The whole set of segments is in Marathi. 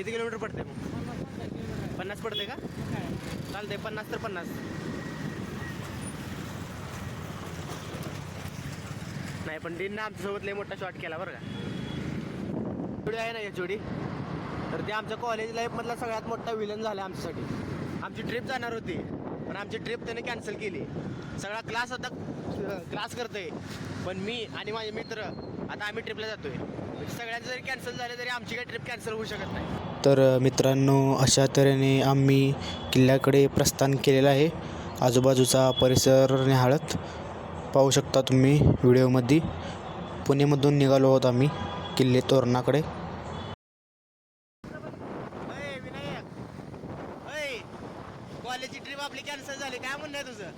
किती किलोमीटर पडते मग? पन्नास पडते का? चालते पन्नास तर पन्नास. नाही पण डीननं आमच्यासोबत लय मोठा शॉट केला बरं का. चोडी आहे ना या चोडी तर ते आमच्या कॉलेज लाईफमधला सगळ्यात मोठा विलन झाला आमच्यासाठी. आमची ट्रिप जाणार होती पण आमची ट्रिप त्याने कॅन्सल केली. सगळा क्लास आता क्लास करतोय. पण मी आणि माझे मित्र आता आम्ही ट्रिपला जातोय. सगळ्यांचं जरी कॅन्सल झालं तरी आमची काही ट्रिप कॅन्सल होऊ शकत नाही. तर मित्रांनो अशा तऱ्हेने आम्ही किल्ल्याकडे प्रस्थान केलेलं आहे. आजूबाजूचा परिसर निहाळत पाहू शकता तुम्ही व्हिडिओमध्ये. पुणेमधून निघालो आहोत आम्ही किल्ले तोरणाकडे. कॉलेजची ट्रिप आपली कॅन्सल झाली. काय म्हणणं तुझं?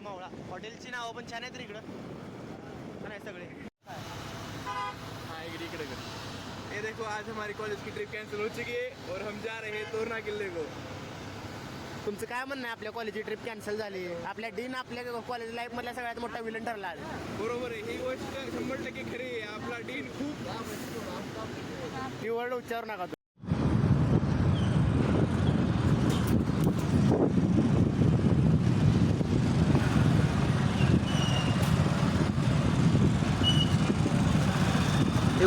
मराठा मावळा हॉटेलची नावं पण छान आहेत रे इकडं. का नाही सगळे. हाँ इकड़ी इकड़े। ये देखो आज हमारी कॉलेज की ट्रिप कैंसिल हो चुकी है और हम जा रहे हैं तोरना किले को. तुमचं काय म्हणणं आहे? आपल्या कॉलेजची ट्रिप कॅन्सल झाली. आपल्या डीन आपल्या कॉलेज लाईफ मधला सगळ्यात मोठा विलन ठरला आज. बरोबर आहे. ही गोष्ट शंभर टक्के खरी आहे. आपला डीन खूप ती वर्ड उच्चारू नका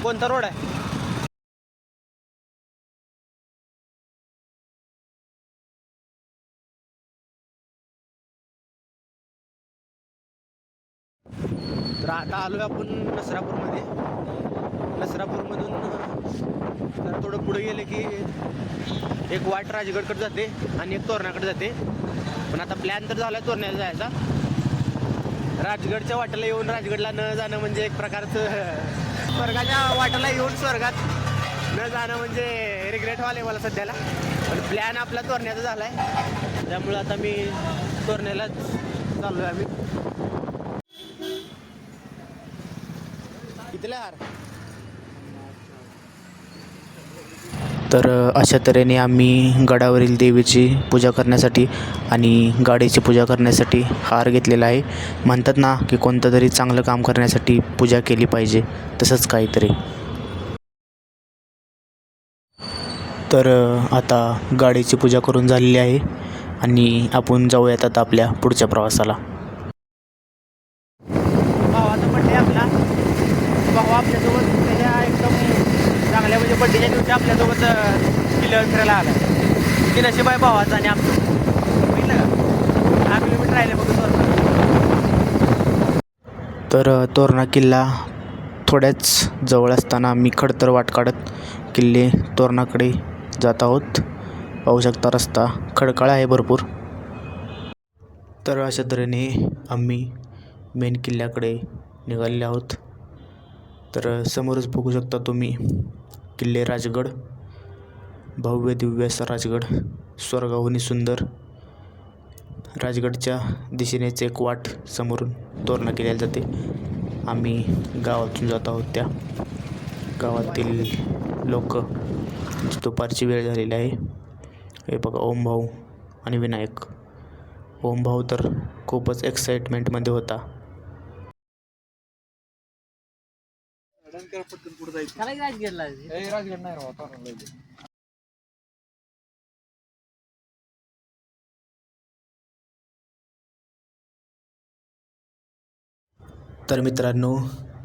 कोणता रोड आहे? तर आता आलो आहे आपण नसरापूरमध्ये. नसरापूरमधून तर थोडं पुढे गेलं की एक वाट राजगडकडे जाते आणि एक तोरणाकडे जाते. पण आता प्लॅन तर झाला आहे तोरण्याला जायचा. राजगडच्या वाटेला येऊन राजगडला न जाणं म्हणजे एक प्रकारचं स्वर्गाच्या वाटेला येऊन स्वर्गात न जाणं म्हणजे रिग्रेट व्हाले मला सध्याला. पण प्लॅन आपला तोरण्याचा झाला आहे त्यामुळं आता मी तोरण्यालाच चाललो आहे आम्ही. कितीला हार. तर अशा तऱ्हेने आम्ही गडावरील देवीची पूजा करण्यासाठी आणि गाडीची पूजा करण्यासाठी हार घेतलेला आहे. म्हणतात ना की कोणतं तरी चांगलं काम करण्यासाठी पूजा केली पाहिजे तसंच काहीतरी. तर आता गाडीची पूजा करून झालेली आहे आणि आपण जाऊयात आता आपल्या पुढच्या प्रवासाला. भावाचा आपला. भाऊ आपल्यासोबत त्याच्या एकदम. चांगल्या म्हणजे बड्डेच्या दिवशी आपल्यासोबत किल्ल्यावर फिरायला आला किती नशीब आहे भावाचा आणि आमचं. बघितलं का? दहा किलोमीटर राहिले बघ तर तोरणा किल्ला थोड्याच जवळ असताना आम्ही खडतर वाट काढत किल्ले तोरणाकडे जात आहोत. पाहू शकता रस्ता खडकाळ आहे भरपूर. तर अशा तऱ्हेने आम्ही मेन किल्ल्याकडे निघालेले आहोत. तर समोरच बघू शकता तुम्ही किल्ले राजगड भव्य दिव्य असा राजगड स्वर्गाहून सुंदर राजगडच्या दिशेनेच एक वाट समोरून तोरणा केल्या जाते. आम्ही गावातून जात आहोत. त्या गावातील लोक दुपारची वेळ झालेली आहे. हे बघा ओम भाऊ आणि विनायक. ओम भाऊ तर खूपच एक्साइटमेंटमध्ये होता. पटकन पुढे जायचं. ए, राजगड नाही राव. तर मित्रांनो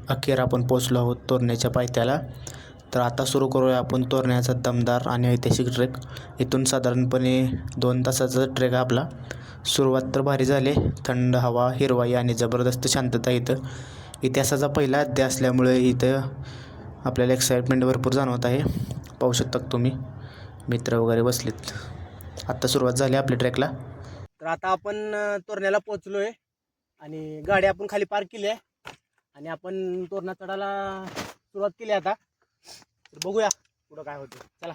अखेर आपण पोचलो आहोत तोरण्याच्या पायथ्याला. तर आता सुरू करूया आपण तोरण्याचा दमदार आणि ऐतिहासिक ट्रेक. इथून साधारणपणे दोन तासाचा ट्रेक आहे आपला. सुरुवात तर भारी झाली. थंड हवा हिरवाई आणि जबरदस्त शांतता इथं. इतिहासाचा पहिला अध्याय असल्यामुळे इथं आपल्याला एक्साइटमेंट भरपूर जाणवत आहे. पाहू शकता तुम्ही? मित्र वगैरे बसलेत. आत्ता सुरुवात झाली आपल्या ट्रेकला तर आता आपण तोरण्याला पोहोचलोय. आणि गाडी आपण खाली पार्क केली आहे. आणि आपण तोरणा चढायला सुरुवात केली आता. तर बघूया पुढं काय होतं चला.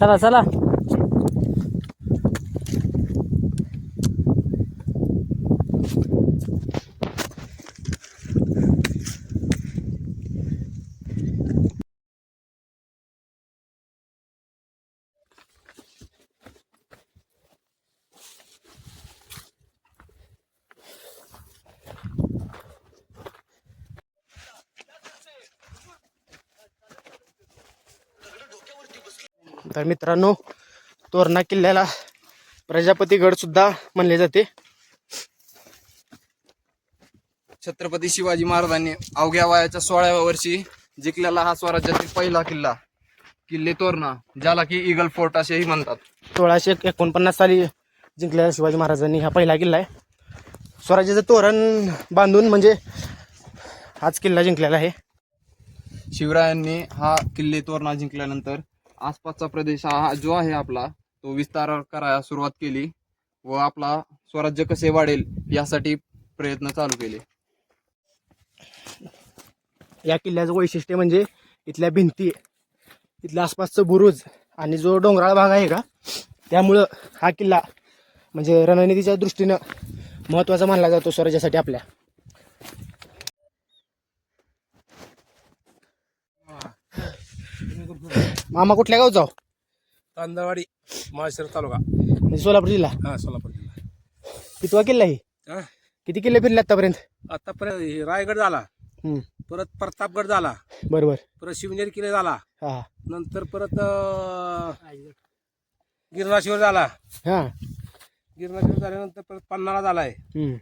चला चला. तर मित्रांनो तोरणा किल्ल्याला प्रजापती सुद्धा म्हणले जाते. छत्रपती शिवाजी महाराजांनी अवघ्या वयाच्या सोळाव्या वर्षी जिंकलेला हा स्वराज्यातील पहिला किल्ला किल्ले तोरणा ज्याला की इगल फोर्ट असेही म्हणतात. सोळाशे एकोणपन्नास साली जिंकलेला शिवाजी महाराजांनी हा पहिला किल्ला आहे. स्वराज्याचं तोरण बांधून म्हणजे हाच किल्ला जिंकलेला आहे. शिवरायांनी हा किल्ले तोरणा जिंकल्यानंतर आसपासचा प्रदेश हा जो आहे आपला तो विस्तार करायला सुरुवात केली व आपला स्वराज्य कसे वाढेल यासाठी प्रयत्न चालू केले. या किल्ल्याचं वैशिष्ट्य म्हणजे इथल्या भिंती इथल्या आसपासचं बुरुज आणि जो डोंगराळ भाग आहे का त्यामुळं हा किल्ला म्हणजे रणनीतीच्या दृष्टीनं महत्त्वाचा मानला जातो स्वराज्यासाठी आपल्या. मामा कुठल्या गाव जाऊ तांदळवाडी माळशिरस तालुका. म्हणजे सोलापूर जिल्हा? हा सोलापूर जिल्हा. कितवा किल्ला आहे? हा? किती किल्ले फिरले आतापर्यंत? आतापर्यंत हे रायगड झाला. हम्म, परत प्रतापगड झाला. बरोबर. परत शिवनेरी किल्ले झाला. हा. नंतर परत अं, गिरणाशिवर झाला. हा. गिरणाशिवर झाल्यानंतर परत पन्हाळा झालाय. हम्म.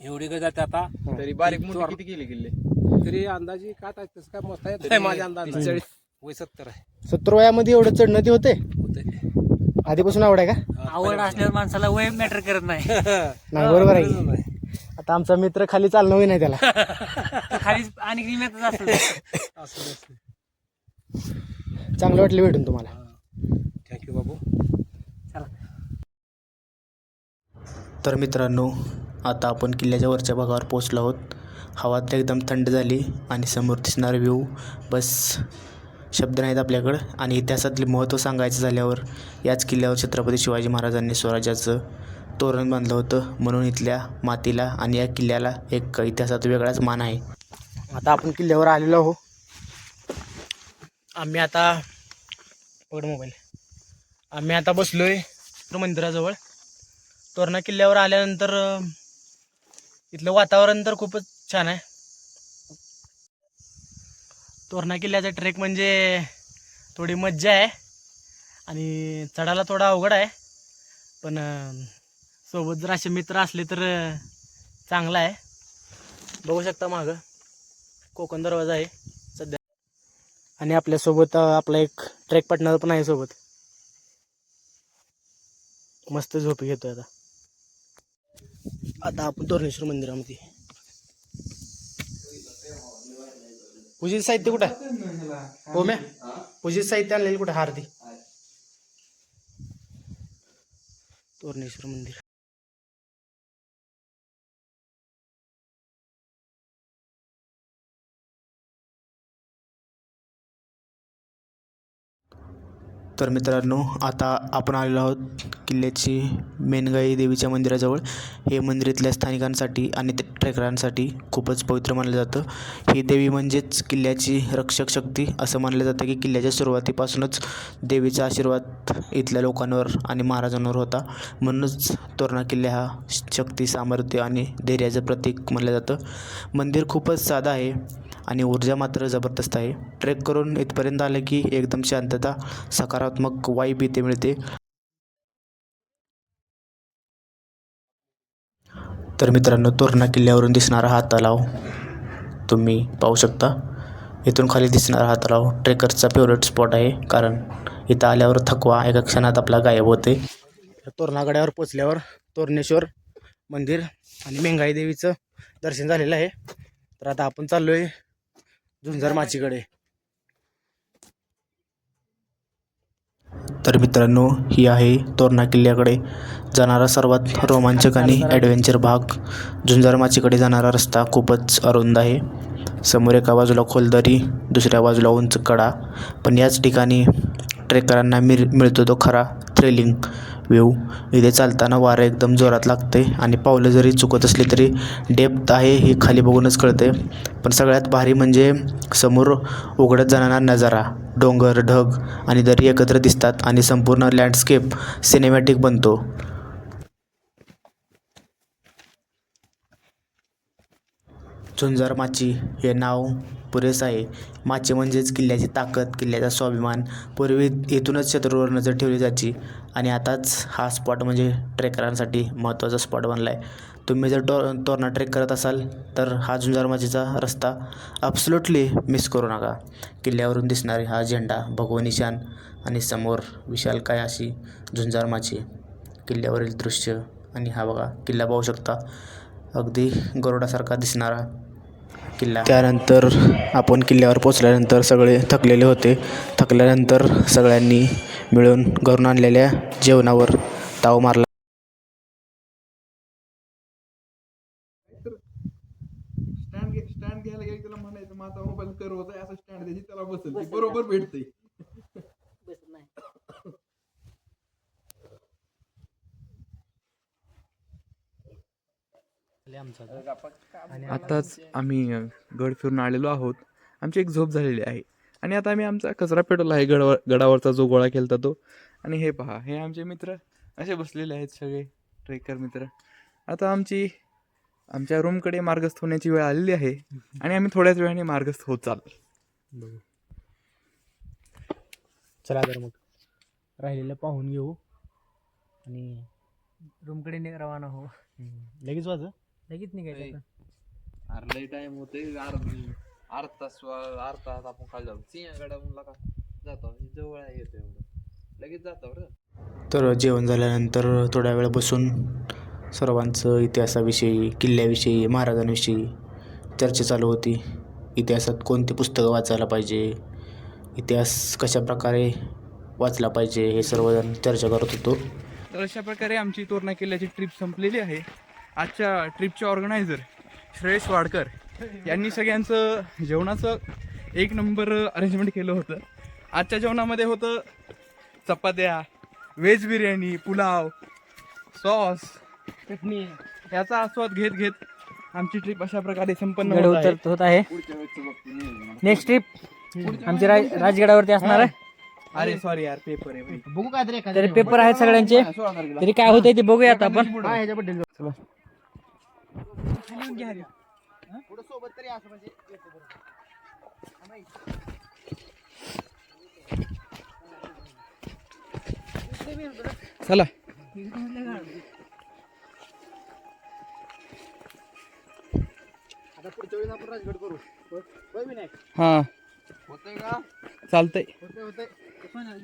एवढी गड जाते आता. तरी बारीक मोठे किती केले किल्ले? तरी अंदाजी काय काय तसं काय मोजता येत नाही माझ्या अंदाज. वय सत्तर आहे. सत्तर वयामध्ये एवढं चढणं ते होते होते आधीपासून आवड आहे का? आवड असल्यावर माणसाला वय मॅटर करत नाही. नाही बरोबर आहे. आता आमचा मित्र खाली चालणं होई नाही त्याला. खाली आणि निम्यातच चांगलं वाटलं भेटून तुम्हाला. थँक्यू बाबू. तर मित्रांनो आता आपण किल्ल्याच्या वरच्या भागावर पोचलो आहोत. हवा तर एकदम थंड झाली आणि समोर दिसणारा व्ह्यू बस. शब्द नाहीत आपल्याकडं. आणि इतिहासातले महत्त्व सांगायचं झाल्यावर याच किल्ल्यावर छत्रपती शिवाजी महाराजांनी स्वराज्याचं तोरण बांधलं होतं. म्हणून इथल्या मातीला आणि या किल्ल्याला एक इतिहासात वेगळाच मान आहे. आता आपण किल्ल्यावर आलेलो आहो आम्ही आता पकड मोबाईल. आम्ही आता बसलो आहे मंदिराजवळ. तोरणा किल्ल्यावर आल्यानंतर इथलं वातावरण तर खूपच छान आहे. तोरणा किल्ल्याचा ट्रेक म्हणजे थोडी मज्जा आहे. आणि चढायला थोडा अवघड आहे. पण सोबत जर असे मित्र असले तर चांगला चांगलं आहे. बघू शकता मागं. कोकण दरवाजा आहे सध्या. आणि आपल्यासोबत आपला एक ट्रेक पार्टनर पण आहे सोबत. मस्त झोपी घेतोय आता. आता आपण तोरणेश्वर मंदिरामध्ये. पूजेचं साहित्य कुठं? आहे हो म्या पूजेचं साहित्य आणलेलं कुठं? हारती तोरणेश्वर मंदिर. तर मित्रांनो आता आपण आलेलो आहोत किल्ल्याची मेनगाई देवीच्या मंदिराजवळ. हे मंदिर इथल्या स्थानिकांसाठी आणि ते ट्रेकरांसाठी खूपच पवित्र मानलं जातं. ही देवी म्हणजेच किल्ल्याची रक्षक शक्ती असं मानलं जातं की किल्ल्याच्या सुरुवातीपासूनच देवीचा आशीर्वाद इथल्या लोकांवर आणि महाराजांवर होता. म्हणूनच तोरणा किल्ला हा शक्ती सामर्थ्य आणि धैर्याचं प्रतीक मानलं जातं. मंदिर खूपच साधं आहे आणि ऊर्जा मात्र जबरदस्त आहे. ट्रेक करून इथपर्यंत आलं की एकदम शांतता सकारात्मक वाईब इथे मिळते. तर मित्रांनो तोरणा किल्ल्यावरून दिसणारा हा तलाव तुम्ही पाहू शकता. इथून खाली दिसणारा हा तलाव ट्रेकर्सचा फेवरेट स्पॉट आहे कारण इथं आल्यावर थकवा एका क्षणात आपला गायब होते. तोरणागड्यावर पोचल्यावर तोरणेश्वर मंदिर आणि मेंगाई देवीचं दर्शन झालेलं आहे. तर आता आपण चाललो आहे झुंझर माचीकडे तर मित्रांनो ही आहे तोरणा किल्ल्याकडे जाणारा सर्वात रोमांचक आणि ॲडव्हेंचर भाग. झुंजारमाचीकडे जाणारा रस्ता खूपच अरुंद आहे. समोर एका बाजूला खोलदरी दुसऱ्या बाजूला उंच कडा. पण याच ठिकाणी ट्रेकरांना मिळ मिळतो तो खरा थ्रिलिंग व्ह्यू इथे चालताना वारं एकदम जोरात लागते आणि पावलं जरी चुकत असली तरी डेप्थ आहे हे खाली बघूनच कळते. पण सगळ्यात भारी म्हणजे समोर उघडत जाणारा नजारा. डोंगर ढग आणि दरी एकत्र दिसतात आणि संपूर्ण लँडस्केप सिनेमॅटिक बनतो. झुंजार माची हे नाव पुरेसं आहे. माचे म्हणजेच किल्ल्याची ताकद किल्ल्याचा स्वाभिमान. पूर्वी इथूनच शत्रूवर नजर ठेवली जायची आणि आताच हा स्पॉट म्हणजे ट्रेकरांसाठी महत्त्वाचा स्पॉट बनला आहे तुम्ही जर टो तोरणा ट्रेक करत असाल तर हा झुंजार माचीचा रस्ता ॲब्सोल्युटली मिस करू नका. किल्ल्यावरून दिसणारे हा झेंडा भगवा निशाण आणि समोर विशालकाय अशी झुंजार माची. किल्ल्यावरील दृश्य आणि हा बघा किल्ला पाहू शकता. अगदी गरुडासारखा दिसणारा किल्ला. त्यानंतर आपण किल्ल्यावर पोचल्यानंतर सगळे थकलेले होते. थकल्यानंतर सगळ्यांनी मिळून घरून आणलेल्या जेवणावर ताव मारला. स्टँड स्टँड घ्यायला गेलं त्याला म्हणायचं माझा मोबाईल कर होता असं स्टँड द्यायची त्याला बसेल बरोबर भेटते आताच आम्ही गड फिरून आलेलो आहोत. आमची एक झोप झालेली आहे. आणि आता आम्ही आमचा कचरा पेटवला आहे गडावर गडावरचा जो गोळा केलता तो. आणि हे पहा हे आमचे मित्र असे बसलेले आहेत सगळे ट्रेकर मित्र. आता आमची आमच्या रूमकडे मार्गस्थ होण्याची वेळ आलेली आहे. आणि आम्ही थोड्याच वेळाने मार्गस्थ होत चाललो. चला तर मग राहिलेलं पाहून घेऊ. आणि रूमकडे रवाना हो लगेच वाज लगेच निघायचं आता. अर्धा टाइम होते अर्धा तास अर्धा तास आपण खाली जातो सिंहगडा म्हणला का? जातो जवळ आहे येतो एवढं. लगेच जातो बरं. तर जेवण झाल्यानंतर थोड्या वेळ बसून सर्वांचं इतिहासाविषयी किल्ल्याविषयी महाराजांविषयी चर्चा चालू होती. इतिहासात कोणती पुस्तकं वाचायला पाहिजे? इतिहास कशा प्रकारे वाचला पाहिजे? हे सर्वजण चर्चा करत होतो. तर अशा प्रकारे आमची तोरणा किल्ल्याची ट्रिप संपलेली आहे. आजच्या ट्रिपचे ऑर्गनायझर श्रेयस वाडकर यांनी सगळ्यांचं जेवणाचं एक नंबर अरेंजमेंट केलं होतं. आजच्या जेवणामध्ये होतं चपात्या व्हेज बिर्याणी पुलाव सॉस चटणी. याचा आस्वाद घेत घेत आमची ट्रिप अशा प्रकारे संपन्न होत आहे. होत आहे. नेक्स्ट ट्रिप आमची राज राजगडावरती असणार आहे. अरे सॉरी यार पेपर आहे भाई. बघू काय तरी पेपर आहेत सगळ्यांचे. तरी काय होतंय ते बघूया आता आपण. हा ह्याच्याबद्दल पुढं सोबत तरी असं म्हणजे चला. आता पुढच्या वेळेस आपण राजगड करू. होय विनायक? हा. होतंय का? चालतंय. होतंय होतंय.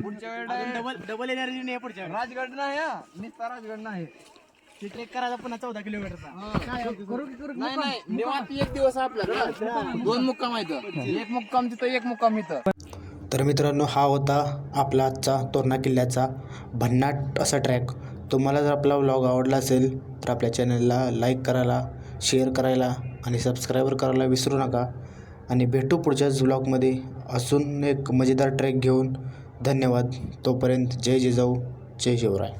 पुढच्या डबल डबल एनर्जी नाही पुढच्या. राजगड नाही हा. निस्ता राजगड नाही. ते ट्रेक करायला पुन्हा चौदा किलोमीटरचा करू की करू की? नाही नाही. निवांत एक दिवस आपल्याकडे. दोन मुक्काम आहेत. एक मुक्काम तिथं एक मुक्काम इथं. तर मित्रांनो हा होता आपला आजचा तोरणा किल्ल्याचा भन्नाट असा ट्रॅक तुम्हाला जर आपला व्लॉग आवडला असेल तर आपल्या चॅनलला लाईक करायला शेअर करायला आणि सबस्क्राईबर करायला विसरू नका. आणि भेटू पुढच्याच व्लॉगमध्ये अजून एक मजेदार ट्रॅक घेऊन धन्यवाद. तोपर्यंत जय जिजाऊ जय शिवराय.